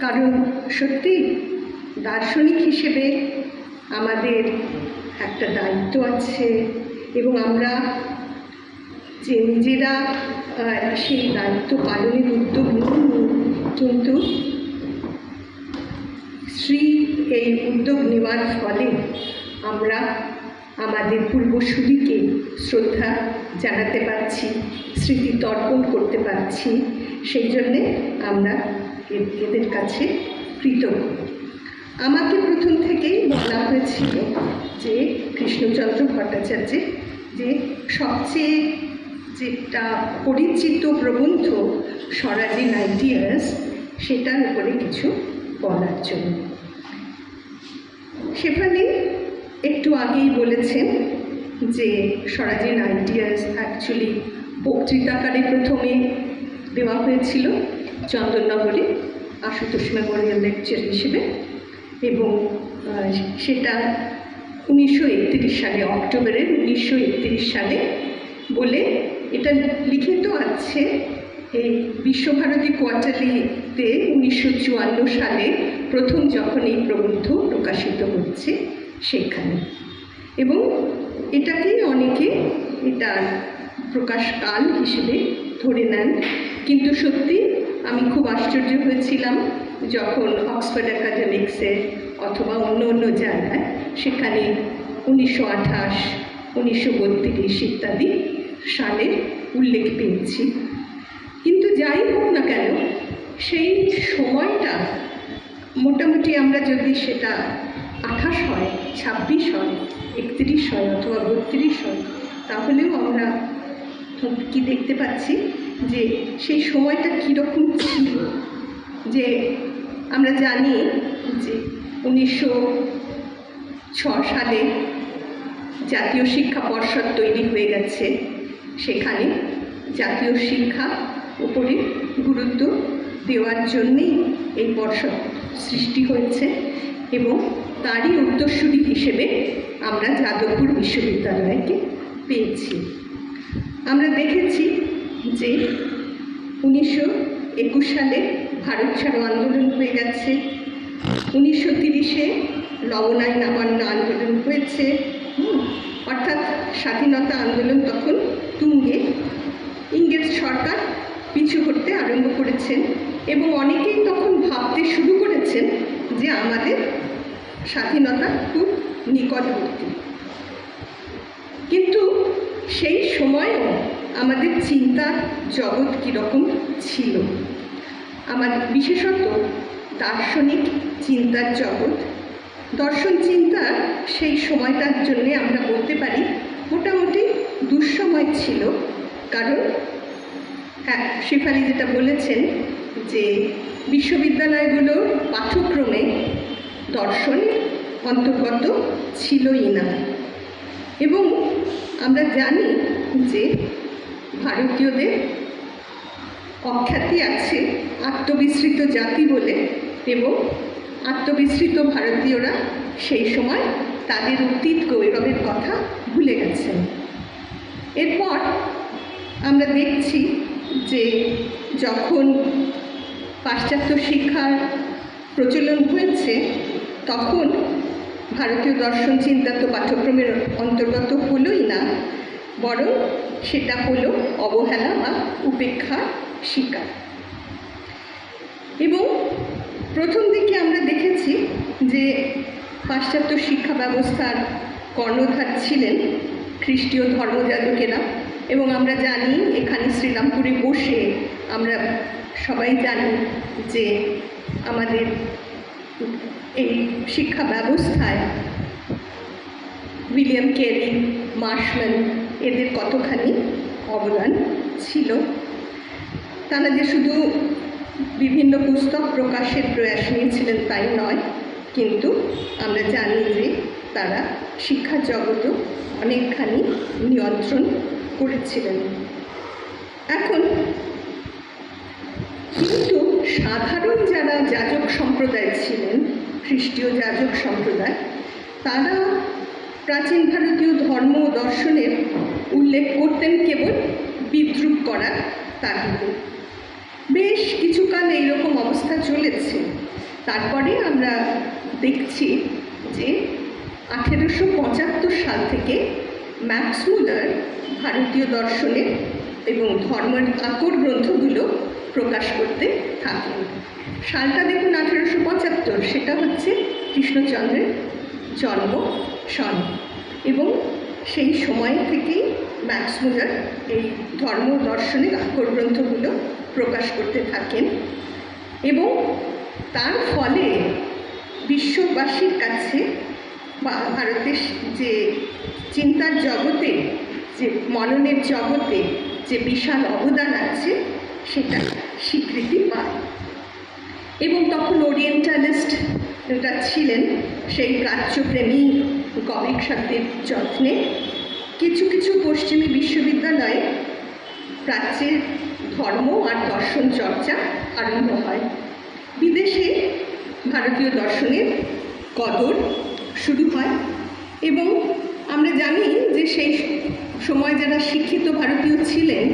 কারণ সত্যি দার্শনিক হিসেবে আমাদের একটা দায়িত্ব আছে এবং আমরা যে নিজেরা সেই দায়িত্ব পালনের উদ্যোগ নিইনি কিন্তু শ্রী এই উদ্যোগ নেওয়ার ফলে আমরা আমাদের পূর্বসূরিকে শ্রদ্ধা জানাতে পারছি, স্মৃতি তর্পণ করতে পারছি। সেই জন্যে আমরা এদের কাছে কৃতজ্ঞ। আমাকে প্রথম থেকেই বলা হয়েছিল যে, কৃষ্ণচন্দ্র ভট্টাচার্যের যে সবচেয়ে যেটা পরিচিত প্রবন্ধ স্বরাজীন আইডিয়াস সেটার উপরে কিছু বলার জন্য। সেখানে একটু আগেই বলেছেন যে স্বরাজীন আইডিয়াস অ্যাকচুয়ালি বক্তৃতাকারে প্রথমে দেওয়া হয়েছিল। চন্দননগরে আশুতোষ মেমোরিয়াল লেকচার হিসেবে এবং সেটা উনিশশো একত্রিশ সালে, অক্টোবরের উনিশশো একত্রিশ সালে বলে এটা লিখিত আছে। এই বিশ্বভারতী কোয়ার্টারলিতে উনিশশো চুয়ান্ন সালে প্রথম যখন এই প্রবন্ধ প্রকাশিত হচ্ছে সেখানে। এবং এটাকেই অনেকে এটার প্রকাশকাল হিসেবে ধরে নেন। কিন্তু সত্যি আমি খুব আশ্চর্য হয়েছিলাম যখন অক্সফোর্ড একাডেমিক্সে অথবা অন্য অন্য জায়গায় সেখানে উনিশশো আঠাশ, উনিশশো বত্রিশ ইত্যাদি সালের উল্লেখ পেয়েছি। কিন্তু যাই হোক না কেন, সেই সময়টা মোটামুটি আমরা যদি সেটা আঠাশ হয়, ছাব্বিশ হয়, একত্রিশ হয় অথবা বত্রিশ হয়, তাহলেও আমরা কি দেখতে পাচ্ছি যে সেই সময়টা কীরকম ছিল? যে আমরা জানি যে উনিশশো ছ সালে জাতীয় শিক্ষা পর্ষদ তৈরি হয়ে গেছে। সেখানে জাতীয় শিক্ষা উপরে গুরুত্ব দেওয়ার জন্যেই এই পর্ষদ সৃষ্টি হয়েছে এবং তারই উত্তরসূরি হিসেবে আমরা যাদবপুর বিশ্ববিদ্যালয়কে পেয়েছি। আমরা দেখেছি যে উনিশশো একুশ সালে ভারত ছাড়ো আন্দোলন হয়ে গেছে। উনিশশো তিরিশে লবণায় নামান্য আন্দোলন হয়েছে। অর্থাৎ স্বাধীনতা আন্দোলন তখন তুঙ্গে। ইংরেজ সরকার পিছু হটতে আরম্ভ করেছেন এবং অনেকেই তখন ভাবতে শুরু করেছেন যে আমাদের স্বাধীনতা খুব নিকটবর্তী। কিন্তু সেই সময়ও আমাদের চিন্তার জগৎ কীরকম ছিল? আমাদের বিশেষত দার্শনিক চিন্তার জগৎ। দর্শন চিন্তার সেই সময়টার জন্যে আমরা বলতে পারি মোটামুটি দুঃসময় ছিল। কারণ হ্যাঁ শেফালি যেটা বলেছেন যে বিশ্ববিদ্যালয়গুলোর পাঠ্যক্রমে দর্শন অন্তর্গত ছিলই না। এবং আমরা জানি যে ভারতীয়দের অখ্যাতি আছে আত্মবিস্মৃত জাতি বলে এবং আত্মবিস্মৃত ভারতীয়রা সেই সময় তাদের অতীত গৌরবের কথা ভুলে গেছেন। এরপর আমরা দেখছি যে যখন পাশ্চাত্য শিক্ষার প্রচলন হয়েছে, তখন ভারতীয় দর্শন চিন্তা তো পাঠ্যক্রমের অন্তর্গত হলোই না, বরং সেটা হলো অবহেলা বা উপেক্ষা শিকার। এবং প্রথম দিকে আমরা দেখেছি যে পাশ্চাত্য শিক্ষা ব্যবস্থার কর্ণধার ছিলেন খ্রিস্টীয় ধর্মযাজকেরা এবং আমরা জানি এখানে শ্রীরামপুরে বসে আমরা সবাই জানি যে আমাদের এই শিক্ষা ব্যবস্থায় উইলিয়াম কেরি, মার্শম্যান এদের কতখানি অবদান ছিল? তারা যে শুধু বিভিন্ন পুস্তক প্রকাশের প্রয়াস নিয়েছিলেন তাই নয়, কিন্তু আমরা জানি যে তারা শিক্ষা জগতও অনেকখানি নিয়ন্ত্রণ করেছিলেন। এখন কিন্তু সাধারণ যারা যাজক সম্প্রদায় ছিলেন, খ্রিস্টীয় যাজক সম্প্রদায়, তারা প্রাচীন ভারতীয় ধর্ম ও দর্শনের উল্লেখ করতেন কেবল বিদ্রুপ করার তাগিদে বেশ কিছুকাল এইরকম অবস্থা চলেছে। তারপরে আমরা দেখছি যে আঠেরোশো পঁচাত্তর সাল থেকে ম্যাক্স মুলার ভারতীয় দর্শনের এবং ধর্মের আকর গ্রন্থগুলো প্রকাশ করতে থাকেন। সালটা দেখুন আঠেরোশো পঁচাত্তর, সেটা হচ্ছে কৃষ্ণচন্দ্রের জন্ম সন এবং সেই সময় থেকেই ম্যাক্স এই ধর্ম দর্শনের আকর গ্রন্থগুলো প্রকাশ করতে থাকেন এবং তার ফলে বিশ্ববাসীর কাছে বা ভারতের যে চিন্তার জগতে, যে মননের জগতে যে বিশাল অবদান আছে, সেটা স্বীকৃতি পায়। এবং তখন ওরিয়েন্টালিস্ট যারা ছিলেন সেই প্রাচ্যপ্রেমী গবেষকদের যত্নে কিছু কিছু পশ্চিমী বিশ্ববিদ্যালয়ে প্রাচ্যের ধর্ম আর দর্শন চর্চা আরম্ভ হয়। বিদেশে ভারতীয় দর্শনের কদর শুরু হয় এবং আমরা জানি যে সেই সময় যারা শিক্ষিত ভারতীয় ছিলেন,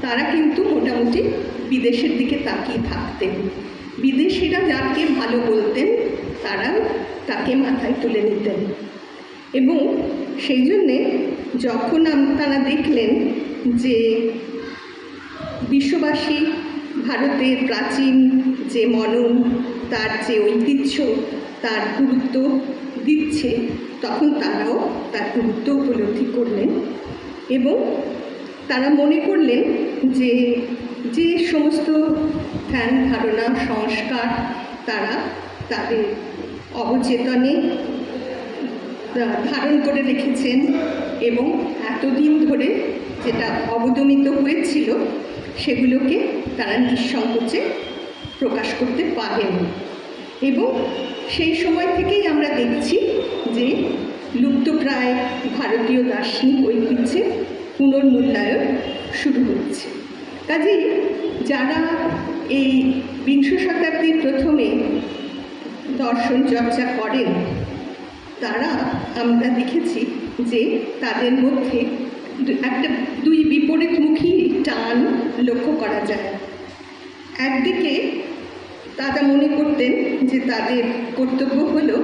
তারা কিন্তু মোটামুটি বিদেশের দিকে তাকিয়ে থাকতেন। বিদেশিরা যাকে ভালো বলতেন তারা তাকে মাথায় তুলে নিতেন। এবং সেই জন্যে যখন তারা দেখলেন যে বিশ্ববাসী, ভারতের প্রাচীন যে মনন, তার যে ঐতিহ্য, তার গুরুত্ব দিচ্ছে, তখন তারাও তার গুরুত্ব উপলব্ধি করলেন এবং তারা মনে করলেন যে যে সমস্ত ধ্যান ধারণা সংস্কার তারা তাদের অবচেতনে ধারণ করে রেখেছেন এবং এতদিন ধরে যেটা অবদমিত হয়েছিল, সেগুলোকে তারা নিঃসংকোচে প্রকাশ করতে পারেন। এবং সেই সময় থেকেই আমরা দেখছি যে লুপ্তপ্রায় ভারতীয় দার্শনিক ঐতিহ্যের পুনর্মূল্যায়ন শুরু হচ্ছে। কাজেই যারা এই বিংশ শতাব্দীর প্রথমে দর্শন চর্চা করেন। তারা আমরা দেখেছি যে তাদের মধ্যে একটা দুই বিপরীতমুখী টান লক্ষ্য করা যায়। একদিকে তারা মনে করতেন যে তাদের কর্তব্য হলো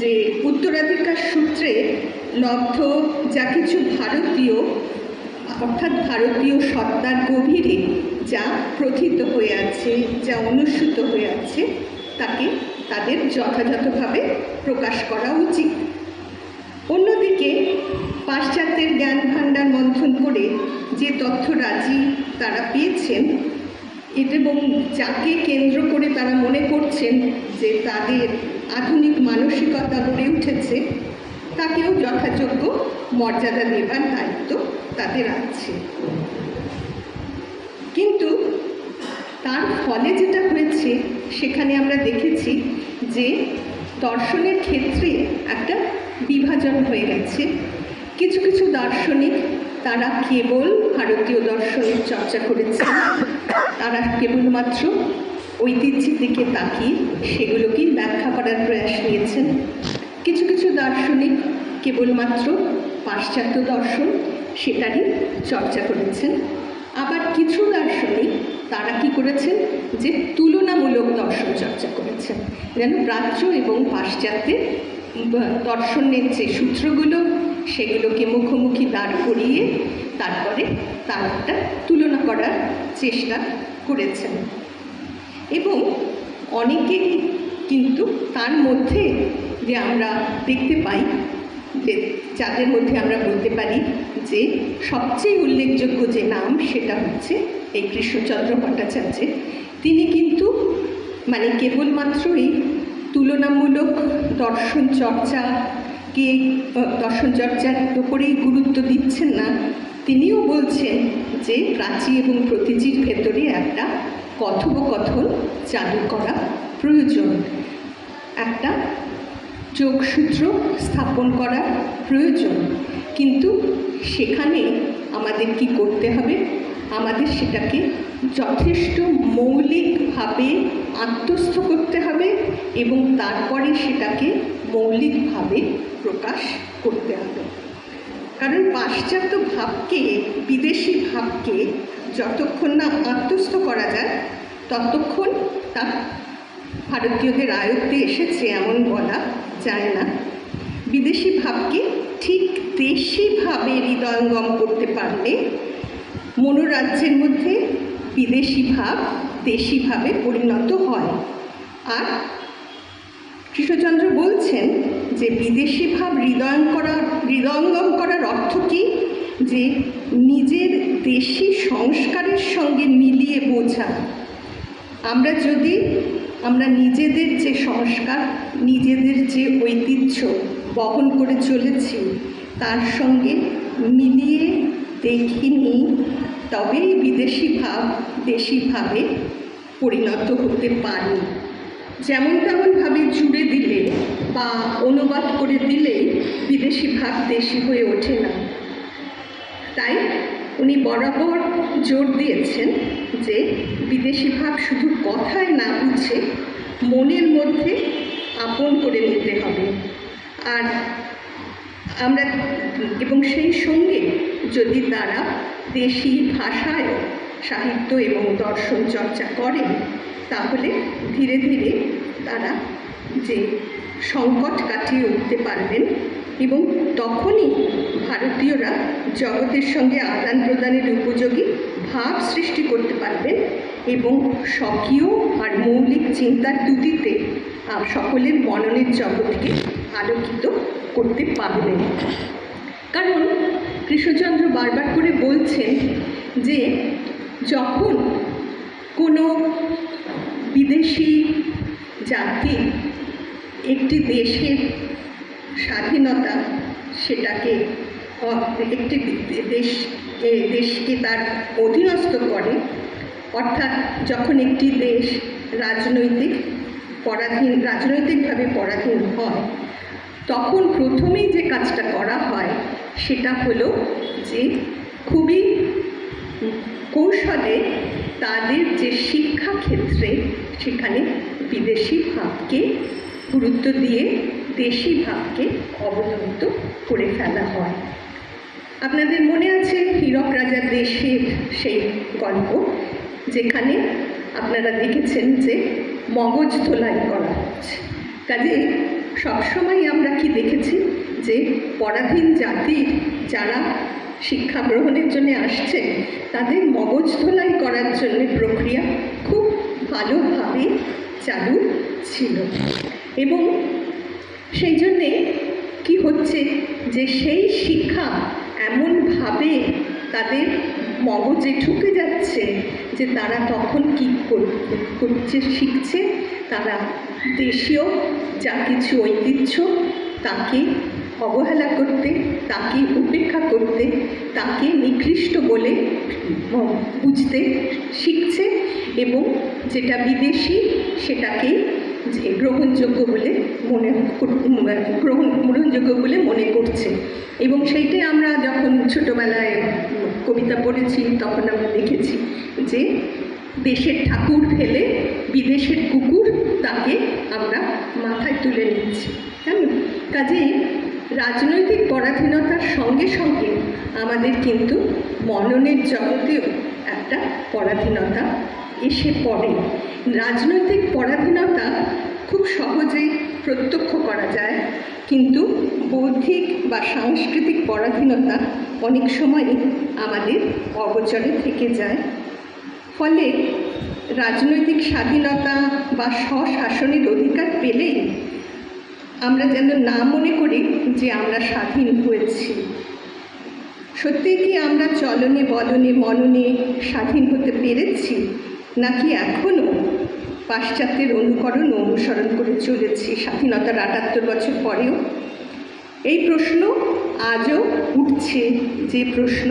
যে উত্তরাধিকার সূত্রে লব্ধ যা কিছু ভারতীয়, অর্থাৎ ভারতীয় সত্তার গভীরে যা প্রথিত হয়ে আছে, যা অনুসূত হয়ে আছে, তাকে তাদের যথাযথভাবে প্রকাশ করা উচিত। অন্যদিকে, পাশ্চাত্যের জ্ঞান ভাণ্ডার মন্থন করে যে তথ্যরাজি তারা পেয়েছেন এবং যাকে কেন্দ্র করে তারা মনে করছেন যে তাদের আধুনিক মানসিকতা গড়ে উঠেছে, তাকেও যথাযোগ্য মর্যাদা দেবার দায়িত্ব তাদের আছে। কিন্তু তার ফলে যেটা হয়েছে, সেখানে আমরা দেখেছি যে দর্শনের ক্ষেত্রে একটা বিভাজন হয়ে গেছে। কিছু কিছু দার্শনিক, তারা কেবল ভারতীয় দর্শনের চর্চা করেছে তারা কেবলমাত্র ঐতিহ্যের দিকে তাকিয়ে সেগুলোকেই ব্যাখ্যা করার প্রয়াস নিয়েছেন। কিছু কিছু দার্শনিক কেবলমাত্র পাশ্চাত্য দর্শন সেটারই চর্চা করেছেন। আবার কিছু দার্শনিক তারা কি করেছেন? যে তুলনামূলক দর্শন চর্চা করেছেন। যেন প্রাচ্য এবং পাশ্চাত্যের দর্শনের যে সূত্রগুলো, সেগুলোকে মুখোমুখি দাঁড় করিয়ে তারপরে তার একটা তুলনা করার চেষ্টা করেছেন। এবং অনেকেই কিন্তু তার মধ্যে যে আমরা দেখতে পাই যে যাদের মধ্যে আমরা বলতে পারি যে সবচেয়ে উল্লেখযোগ্য যে নাম সেটা হচ্ছে এই কৃষ্ণচন্দ্র ভট্টাচার্যের। তিনি কিন্তু মানে কেবলমাত্রই তুলনামূলক দর্শন চর্চাকে আহ, দর্শন চর্চার উপরেই গুরুত্ব দিচ্ছেন না তিনিও বলছেন যে প্রাচী এবং প্রতিচির ভেতরে একটা কথোপকথন চালু করা প্রয়োজন। একটা যোগসূত্র স্থাপন করা প্রয়োজন। কিন্তু সেখানে আমাদের কি করতে হবে? আমাদের সেটাকে যথেষ্ট মৌলিকভাবে আত্মস্থ করতে হবে এবং তারপরে সেটাকে মৌলিকভাবে প্রকাশ করতে হবে। কারণ পাশ্চাত্য ভাবকে, বিদেশি ভাবকে যতক্ষণ না আত্মস্থ করা যায়, ততক্ষণ তা ভারতীয়দের আয়ত্তে এসেছে এমন বলা যায় না। বিদেশি ভাবকে ঠিক দেশিভাবে হৃদয়ঙ্গম করতে পারলে মনোরাজ্যের মধ্যে বিদেশি ভাব দেশিভাবে পরিণত হয়। আর কৃষ্ণচন্দ্র বলছেন যে বিদেশি ভাব হৃদয়ং করা, হৃদয়ঙ্গম করার অর্থ কী? যে নিজের দেশি সংস্কারের সঙ্গে মিলিয়ে বোঝা। আমরা যদি আমরা নিজেদের যে সংস্কার, নিজেদের যে ঐতিহ্য বহন করে চলেছি, তার সঙ্গে মিলিয়ে দেখিনি তবেই বিদেশি ভাব দেশি ভাবে পরিণত হতে পারে। যেমন তেমনভাবে জুড়ে দিলে বা অনুবাদ করে দিলেই বিদেশি ভাব দেশি হয়ে ওঠে না। তাই উনি বরাবর জোর দিয়েছেন যে বিদেশি ভাব শুধু কথায় না বুঝে মনের মধ্যে আপন করে নিতে হবে। আর আমরা এবং সেই সঙ্গে যদি তারা দেশি ভাষায় সাহিত্য এবং দর্শন চর্চা করেন, তাহলে ধীরে ধীরে তারা যে সংকট কাটিয়ে উঠতে পারবেন এবং তখনই ভারতীয়রা জগতের সঙ্গে আদান প্রদানের উপযোগী ভাব সৃষ্টি করতে পারবেন এবং স্বকীয় আর মৌলিক চিন্তার দুটিতে সকলের মননের জগৎকে আলোকিত করতে পারবেন। কারণ কৃষ্ণচন্দ্র বারবার করে বলছেন যে যখন কোনো বিদেশি জাতি একটি দেশের স্বাধীনতা সেটাকে একটি দেশ দেশকে তার অধীনস্থ করে। অর্থাৎ যখন একটি দেশ রাজনৈতিক পরাধীন রাজনৈতিকভাবে পরাধীন হয়, তখন প্রথমেই যে কাজটা করা হয় সেটা হলো যে খুবই কৌশলে তাদের যে শিক্ষা ক্ষেত্রে সেখানে বিদেশি ভাবকে গুরুত্ব দিয়ে দেশি ভাবকে অবনমিত করে ফেলা হয়। আপনাদের মনে আছে হীরক রাজার দেশের সেই গল্প, যেখানে আপনারা দেখেছেন যে মগজ ধোলাই করা হচ্ছে। কাজে সবসময় আমরা কি দেখেছি যে পরাধীন জাতির যারা শিক্ষা গ্রহণের জন্য আসছে, তাদের মগজ ধোলাই করার জন্য প্রক্রিয়া খুব ভালোভাবে চালু ছিল। এবং সেই জন্যে কি হচ্ছে যে সেই শিক্ষা এমনভাবে তাদের মগজে ঢুকে যাচ্ছে যে তারা তখন কী কর- করছে, শিখছে, তারা দেশীয় যা কিছু ঐতিহ্য তাকে অবহেলা করতে, তাকে উপেক্ষা করতে, তাকে নিকৃষ্ট বলে বুঝতে শিখছে এবং যেটা বিদেশি সেটাকে যে গ্রহণযোগ্য বলে মনে গ্রহণ, গ্রহণযোগ্য বলে মনে করছে। এবং সেইটাই আমরা যখন ছোটোবেলায় কবিতা পড়েছি, তখন আমরা দেখেছি যে দেশের ঠাকুর ফেলে বিদেশের কুকুর তাকে আমরা মাথায় তুলে নিচ্ছি। কেমন কাজেই রাজনৈতিক পরাধীনতার সঙ্গে সঙ্গে আমাদের কিন্তু মননের জগতেও একটা পরাধীনতা এসে পড়ে। রাজনৈতিক পরাধীনতা খুব সহজেই প্রত্যক্ষ করা যায়, কিন্তু বৌদ্ধিক বা সাংস্কৃতিক পরাধীনতা অনেক সময়ই আমাদের অগোচরে থেকে যায়। ফলে রাজনৈতিক স্বাধীনতা বা স্বশাসনের অধিকার পেলেই আমরা যেন না মনে করি যে আমরা স্বাধীন হয়েছি। সত্যিই কি আমরা চলনে, বলনে, মননে স্বাধীন হতে পেরেছি? নাকি এখনও পাশ্চাত্যের অনুকরণ অনুসরণ করে চলেছি স্বাধীনতার আটাত্তর বছর পরেও। এই প্রশ্ন আজও উঠছে যে প্রশ্ন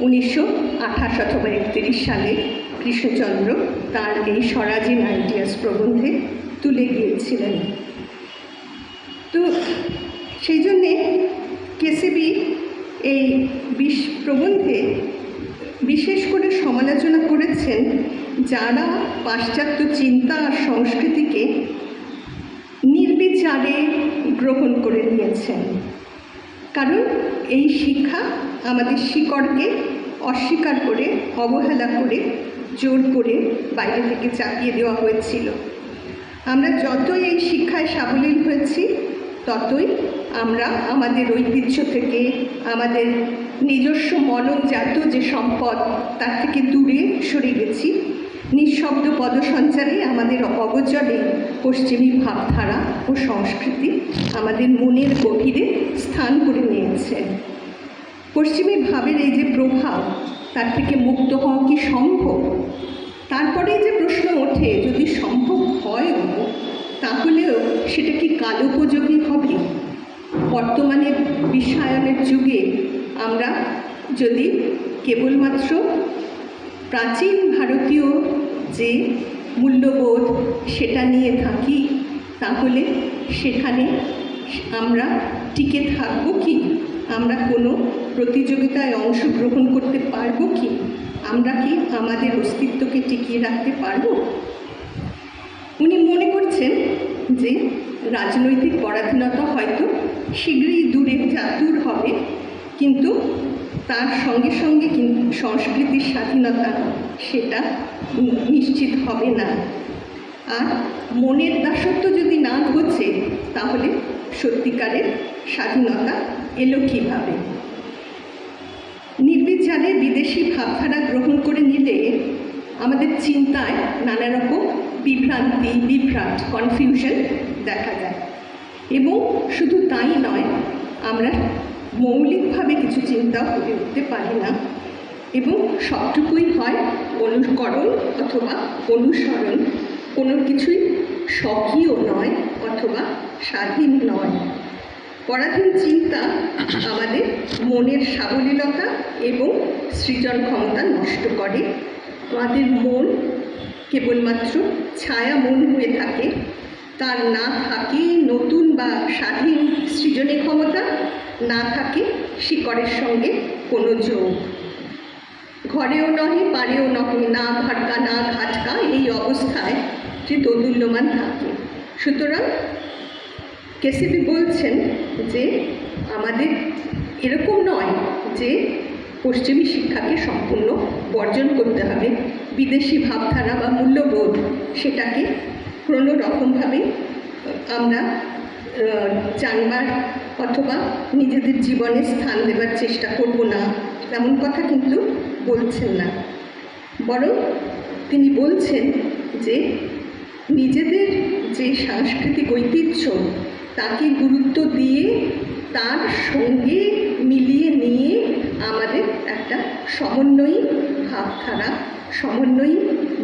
উনিশশো আঠাশ অথবা একত্রিশ সালে কৃষ্ণচন্দ্র তার এই স্বরাজীন আইডিয়াস প্রবন্ধে তুলে গিয়েছিলেন তো সেই জন্যে কেসিবি এই বিশ প্রবন্ধে বিশেষ করে সমালোচনা করেছেন যারা পাশ্চাত্য চিন্তা আর সংস্কৃতিকে নির্বিচারে গ্রহণ করে নিয়েছেন। কারণ এই শিক্ষা আমাদের শিকড়কে অস্বীকার করে, অবহেলা করে, জোর করে বাইরে থেকে চাপিয়ে দেওয়া হয়েছিল। আমরা যতই এই শিক্ষায় সাবলীল হয়েছি, ততই আমরা আমাদের ঐতিহ্য থেকে, আমাদের নিজস্ব মনজাত যে সম্পদ, তার থেকে দূরে সরে গেছি। নিঃশব্দ পদসঞ্চারে আমাদের অগচরে পশ্চিমী ভাবধারা ও সংস্কৃতি আমাদের মনের গভীরে স্থান করে নিয়েছে। পশ্চিমী ভাবের এই যে প্রভাব, তার থেকে মুক্ত হওয়া কি সম্ভব? তারপরে যে প্রশ্ন ওঠে, যদি সম্ভব হয় তাহলেও সেটা কি কালোপযোগী হবে? বর্তমানে বিশ্বায়নের যুগে আমরা যদি কেবলমাত্র প্রাচীন ভারতীয় যে মূল্যবোধ সেটা নিয়ে থাকি, তাহলে সেখানে আমরা টিকে থাকব কি? আমরা কোনো প্রতিযোগিতায় অংশগ্রহণ করতে পারব কি? আমরা কি আমাদের অস্তিত্বকে টিকিয়ে রাখতে পারব? উনি মনে করছেন যে রাজনৈতিক পরাধীনতা হয়তো শীঘ্রই দূরে দূর হবে, কিন্তু তার সঙ্গে সঙ্গে কিন্তু সংস্কৃতির স্বাধীনতা, সেটা নিশ্চিত হবে না। আর মনের দাসত্ব যদি না ঘটছে, তাহলে সত্যিকারের স্বাধীনতা এলো কীভাবে? নির্বিচারে বিদেশি ভাবধারা গ্রহণ করে নিলে আমাদের চিন্তায় নানা রকম বিভ্রান্তি, বিভ্রাট কনফিউশন দেখা যায়। এবং শুধু তাই নয়, আমরা মৌলিকভাবে কিছু চিন্তা করে উঠতে পারি না। এবং সবটুকুই হয় অনুকরণ অথবা অনুসরণ। কোনো কিছুই স্বকীয় নয় অথবা স্বাধীন নয়। পরাধীন চিন্তা আমাদের মনের সাবলীলতা এবং সৃজন ক্ষমতা নষ্ট করে। আমাদের মন কেবলমাত্র ছায়া মন হয়ে থাকে। তার না থাকে নতুন বা স্বাধীন সৃজনী ক্ষমতা না থাকে শিকড়ের সঙ্গে কোনো যোগ ঘরেও নহে পারেও নহে, না ভাটকা, না ঘাটকা, এই অবস্থায় যে দোদুল্যমান থাকে। সুতরাং কেসিবি বলছেন যে আমাদের এরকম নয় যে পশ্চিমী শিক্ষাকে সম্পূর্ণ বর্জন করতে হবে। বিদেশি ভাবধারা বা মূল্যবোধ সেটাকে কোনো রকমভাবে আমরা জানবার অথবা নিজেদের জীবনে স্থান দেবার চেষ্টা করব না, এমন কথা কিন্তু বলছেন না। বরং তিনি বলছেন যে, নিজেদের যে সাংস্কৃতিক ঐতিহ্য, তাকে গুরুত্ব দিয়ে তার সঙ্গে মিলিয়ে নিয়ে আমাদের একটা সমন্বয়ী ভাবধারা, সমন্বয়ী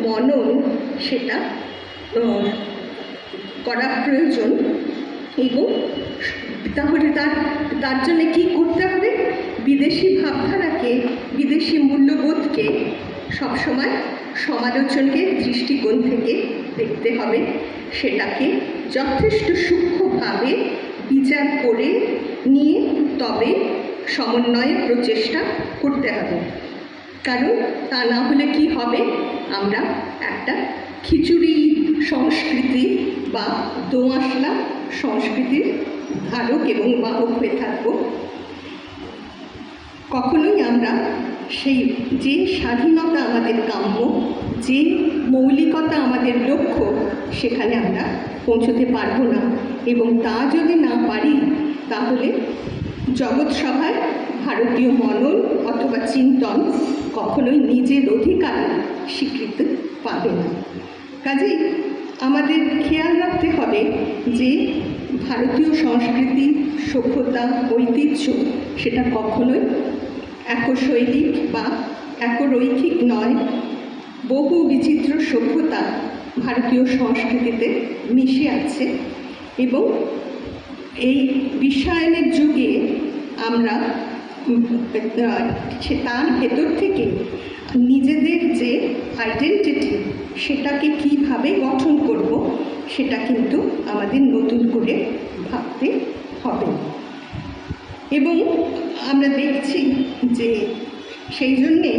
মনন, সেটা করা প্রয়োজন। এবং তাহলে তার তার জন্য কী করতে হবে? বিদেশি ভাবধারাকে, বিদেশি মূল্যবোধকে সবসময় সমালোচনকে দৃষ্টিকোণ থেকে দেখতে হবে। সেটাকে যথেষ্ট সূক্ষ্মভাবে বিচার করে নিয়ে তবে সমন্বয়ের প্রচেষ্টা করতে হবে। কারণ তা না হলে কি হবে? আমরা একটা খিচুড়ি সংস্কৃতি বা দোআঁশলা সংস্কৃতির ধারক এবং বাহক হয়ে থাকব। কখনোই আমরা সেই যে স্বাধীনতা আমাদের কাম্য, যে মৌলিকতা আমাদের লক্ষ্য, সেখানে আমরা পৌঁছতে পারব না। এবং তা যদি না পারি, তাহলে জগৎ সভায় ভারতীয় মনন অথবা চিন্তন কখনোই নিজের অধিকার স্বীকৃতি পাবে না। কাজেই আমাদের খেয়াল রাখতে ভারতীয় সংস্কৃতি, সভ্যতা, ঐতিহ্য সেটা কখনোই একশৈলিক বা একরৈখিক নয়। বহু বিচিত্র সভ্যতা ভারতীয় সংস্কৃতিতে মিশে আছে এবং এই বিশ্বায়নের যুগে আমরা সে তার ভেতর থেকে নিজেদের যে আইডেন্টিটি সেটাকে কীভাবে গঠন করব সেটা কিন্তু আমাদের নতুন করে ভাবতে হবে। এবং আমরা দেখছি যে সেই জন্যে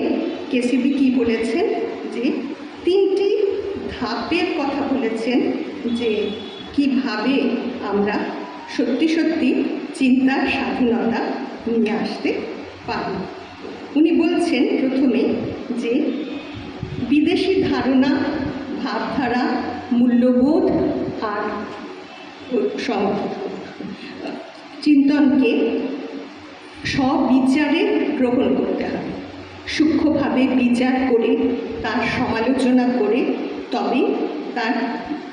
কেসিবি কি বলেছেন যে তিনটি ধাপের কথা বলেছেন যে কীভাবে আমরা সত্যি সত্যি চিন্তার স্বাধীনতা নিয়ে আসতে পারি। উনি বলছেন প্রথমে যে বিদেশি ধারণা, ভাবধারা মূল্যবোধ আর সব চিন্তনকে সবিচারে গ্রহণ করতে হবে। সূক্ষ্মভাবে বিচার করে, তার সমালোচনা করে, তবে তার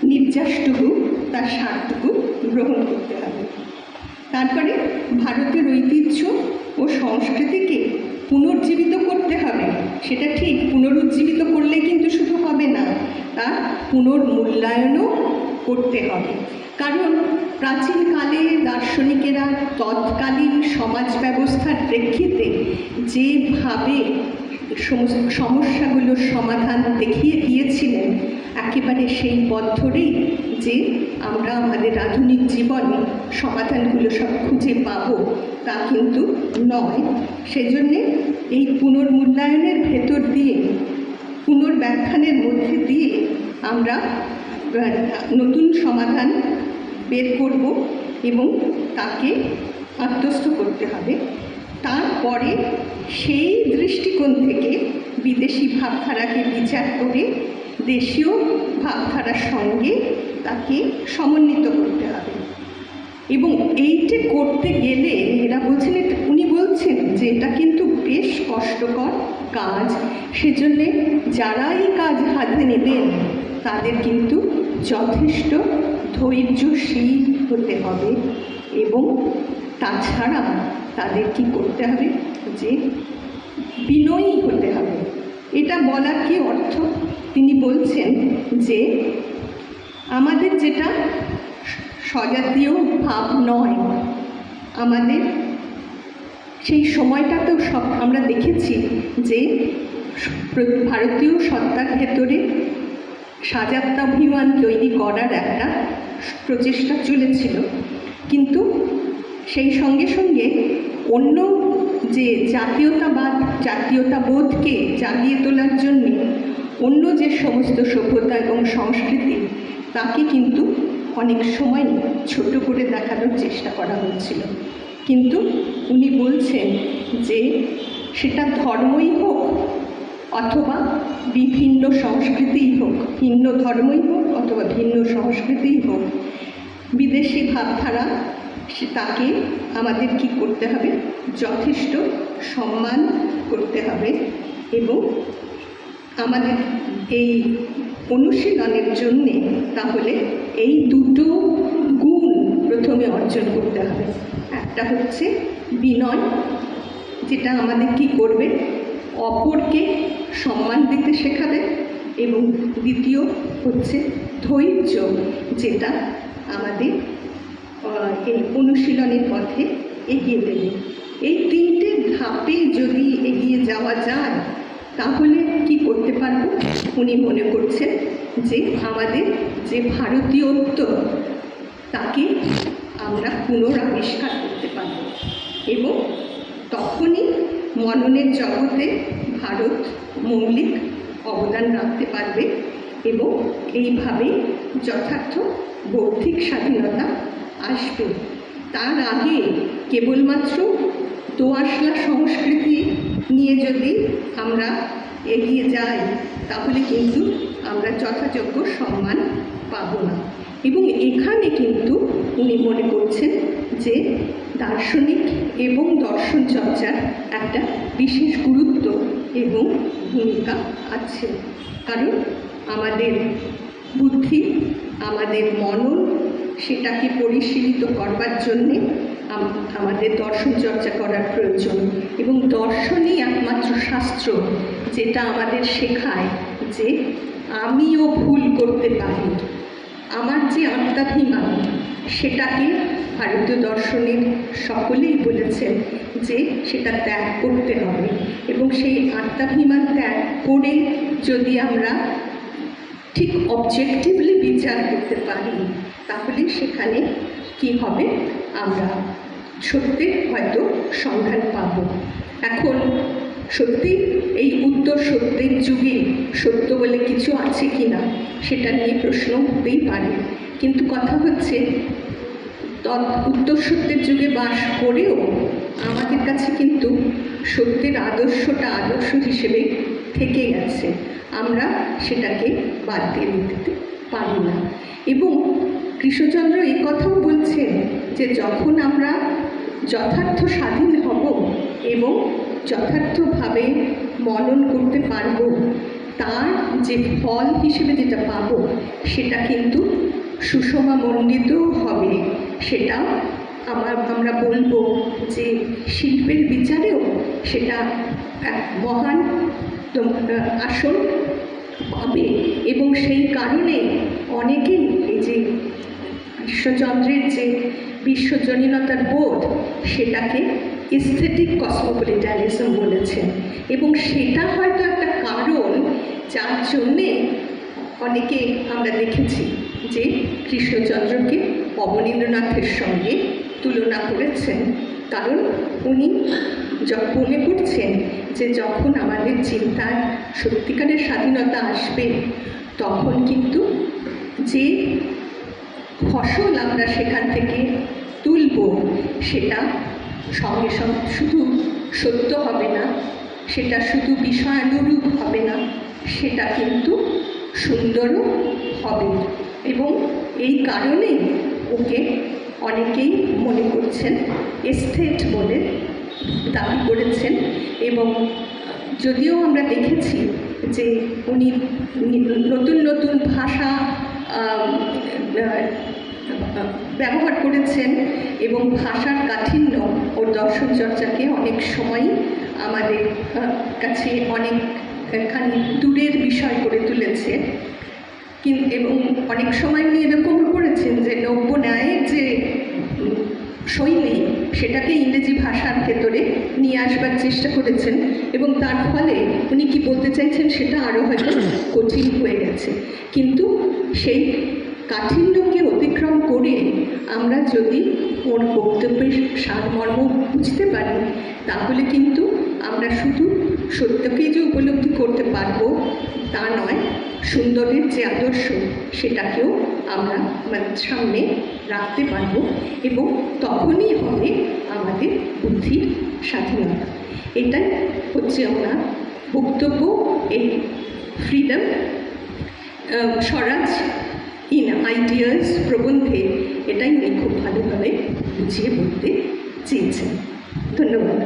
নির্যাসটুকু, তার সারটুকু গ্রহণ করতে হবে। তারপরে ভারতের ঐতিহ্য ও সংস্কৃতিকে পুনর্জীবিত করতে হবে। সেটা ঠিক, পুনরুজ্জীবিত করলে কিন্তু শুধু হবে না তার পুনর্মূল্যায়নও করতে হবে। কারণ প্রাচীনকালে দার্শনিকেরা তৎকালীন সমাজ ব্যবস্থার প্রেক্ষিতে যেভাবে সমস্যাগুলোর সমাধান দেখিয়ে দিয়েছিলেন একেবারে সেই পথ ধরেই যে আমরা আমাদের আধুনিক জীবনে সমাধানগুলো সব খুঁজে পাবো, তা কিন্তু নয়। সেজন্যে এই পুনর্মূল্যায়নের ভেতর দিয়ে, পুনর্ব্যাখ্যানের মধ্যে দিয়ে আমরা নতুন সমাধান বের করব এবং তাকে আত্মস্থ করতে হবে। তারপরে সেই দৃষ্টিকোণ থেকে বিদেশি ভাবধারাকে বিচার করে দেশীয় ভাবধারার সঙ্গে তাকে সমন্বিত করতে হবে। এবং এইটা করতে গেলে এরা বলছেন উনি বলছেন যে এটা কিন্তু বেশ কষ্টকর কাজ। সেজন্যে যারা এই কাজ হাতে নেবেন, তাদের কিন্তু যথেষ্ট ধৈর্যশীল হতে হবে এবং তাছাড়া তাদের কি করতে হবে? যে বিনয়ী হতে হবে। এটা বলার কি অর্থ? তিনি বলছেন যে, আমাদের যেটা স্বজাতীয় ভাব নয়, আমাদের সেই সময়টাতেও সব, আমরা দেখেছি যে ভারতীয় সত্তার ভেতরে সাজাত্যাভিমান তৈরি করার একটা প্রচেষ্টা চলেছিল। কিন্তু সেই সঙ্গে সঙ্গে অন্য যে জাতীয়তাবাদ, জাতীয়তাবোধকে জাগিয়ে তোলার জন্যে অন্য যে সমস্ত সভ্যতা এবং সংস্কৃতি, তাকে কিন্তু অনেক সময় ছোট করে দেখানোর চেষ্টা করা হচ্ছিল। কিন্তু উনি বলছেন যে সেটা ধর্মই হোক অথবা বিভিন্ন সংস্কৃতিই হোক, ভিন্ন ধর্মই হোক অথবা ভিন্ন সংস্কৃতিই হোক, বিদেশি ভাবধারা তাকে আমাদের কি করতে হবে? যথেষ্ট সম্মান করতে হবে এবং আমাদের এই অনুশীলনের জন্যে তাহলে এই দুটো গুণ প্রথমে অর্জন করতে হবে। একটা হচ্ছে বিনয়, যেটা আমাদের কি করবে? অপরকে সম্মান দিতে শেখাবে এবং দ্বিতীয় হচ্ছে ধৈর্য, যেটা আমাদের এই অনুশীলনের পথে এগিয়ে দেবে। এই তিনটে ধাপে যদি এগিয়ে যাওয়া যায় তাহলে কি করতে পারব? উনি মনে করছেন যে আমাদের যে ভারতীয়ত্ব, তাকে আমরা পুনরাবিষ্কার করতে পারব। এবং তখনই মননের জগতে ভারত মৌলিক অবদান রাখতে পারবে এবং এইভাবে যথার্থ বৌদ্ধিক স্বাধীনতা আসবে। তার আগে কেবলমাত্র দোআঁশলা সংস্কৃতি নিয়ে যদি আমরা এগিয়ে যাই, তাহলে কিন্তু আমরা যথাযোগ্য সম্মান পাব না। এবং এখানে কিন্তু উনি মনে করছেন যে দার্শনিক এবং দর্শন চর্চার একটা বিশেষ গুরুত্ব এবং ভূমিকা আছে। কারণ আমাদের বুদ্ধি, আমাদের মনন, সেটাকে পরিশীলিত করবার জন্যে আমাদের দর্শন চর্চা করার প্রয়োজন এবং দর্শনই একমাত্র শাস্ত্র যেটা আমাদের শেখায় যে আমিও ভুল করতে পারি। আমার যে আত্মাভিমান, সেটাকে ভারতীয় দর্শনের সকলেই বলেছেন যে সেটা ত্যাগ করতে হবে এবং সেই আত্মাভিমান ত্যাগ করে যদি আমরা ঠিক অবজেক্টিভলি বিচার করতে পারি, তাহলে সেখানে কি হবে, আমরা সত্যের হয়তো সন্ধান পাব। এখন সত্যি এই উত্তর সত্যের যুগে সত্য বলে কিছু আছে কি না সেটা নিয়ে প্রশ্ন হতেই পারে। কিন্তু কথা হচ্ছে উত্তর সত্যের যুগে বাস করেও আমাদের কাছে কিন্তু সত্যের আদর্শটা আদর্শ হিসেবে থেকে গেছে। আমরা সেটাকে বাদ দিয়ে দিতে পারি না। এবং কৃষ্ণচন্দ্র এই কথাও বলছেন যে যখন আমরা যথার্থ স্বাধীন হব এবং যথার্থভাবে মনন করতে পারব, তার যে ফল হিসেবে যেটা পাব, সেটা কিন্তু সুষমা মণ্ডিত হবে। সেটা আমার, আমরা বলব যে শিল্পের বিচারেও সেটা এক মহান আসন পাবে। এবং সেই কারণে অনেকেই এই যে কৃষ্ণচন্দ্রের যে বিশ্বজনীনতার বোধ, সেটাকে এস্থেটিক কসমোপলিটানিজম বলেছেন এবং সেটা হয়তো একটা কারণ যার জন্যে অনেকে আমরা দেখেছি যে কৃষ্ণচন্দ্রকে অবনীন্দ্রনাথের সঙ্গে তুলনা করেছেন। কারণ উনি মনে করছেন যে যখন আমাদের চিন্তার সত্যিকারের স্বাধীনতা আসবে, তখন কিন্তু যে ফসল আমরা সেখান থেকে তুলব, সেটা সঙ্গে সঙ্গে শুধু সত্য হবে না, সেটা শুধু বিষয়ানুরূপ হবে না, সেটা কিন্তু সুন্দরও হবে। এবং এই কারণেই ওকে অনেকেই মনে করছেন, এস্থেট বলে দাবি করেছেন। এবং যদিও আমরা দেখেছি যে উনি নতুন নতুন ভাষা ব্যবহার করেছেন এবং ভাষার কাঠিন্য ও দর্শন চর্চাকে অনেক সময়ই আমাদের কাছে অনেক খানি দূরের বিষয় করে তুলেছে। কিন- এবং অনেক সময় উনি এরকম করেছেন যে নব্য ন্যায়ের যে শৈলী সেটাকে ইংরেজি ভাষার ভেতরে নিয়ে আসবার চেষ্টা করেছেন। এবং তার ফলে উনি কি বলতে চাইছেন সেটা আরও হয়তো কঠিন হয়ে গেছে। কিন্তু সেই কাঠিন্যকে অতিক্রম করে আমরা যদি ওর বক্তব্যের সারমর্ম বুঝতে পারি, তাহলে কিন্তু আমরা শুধু সত্যকেই যে উপলব্ধি করতে পারব তা নয়, সুন্দরের যে আদর্শ সেটাকেও আমরা আমাদের সামনে রাখতে পারব এবং তখনই হবে আমাদের বুদ্ধির স্বাধীনতা। এটাই হচ্ছে আমরা বক্তব্য এই ফ্রিডম স্বরাজ ইন আইডিয়াস প্রবন্ধে এটাই উনি খুব ভালোভাবে বুঝিয়ে বলতে চেয়েছেন। ধন্যবাদ।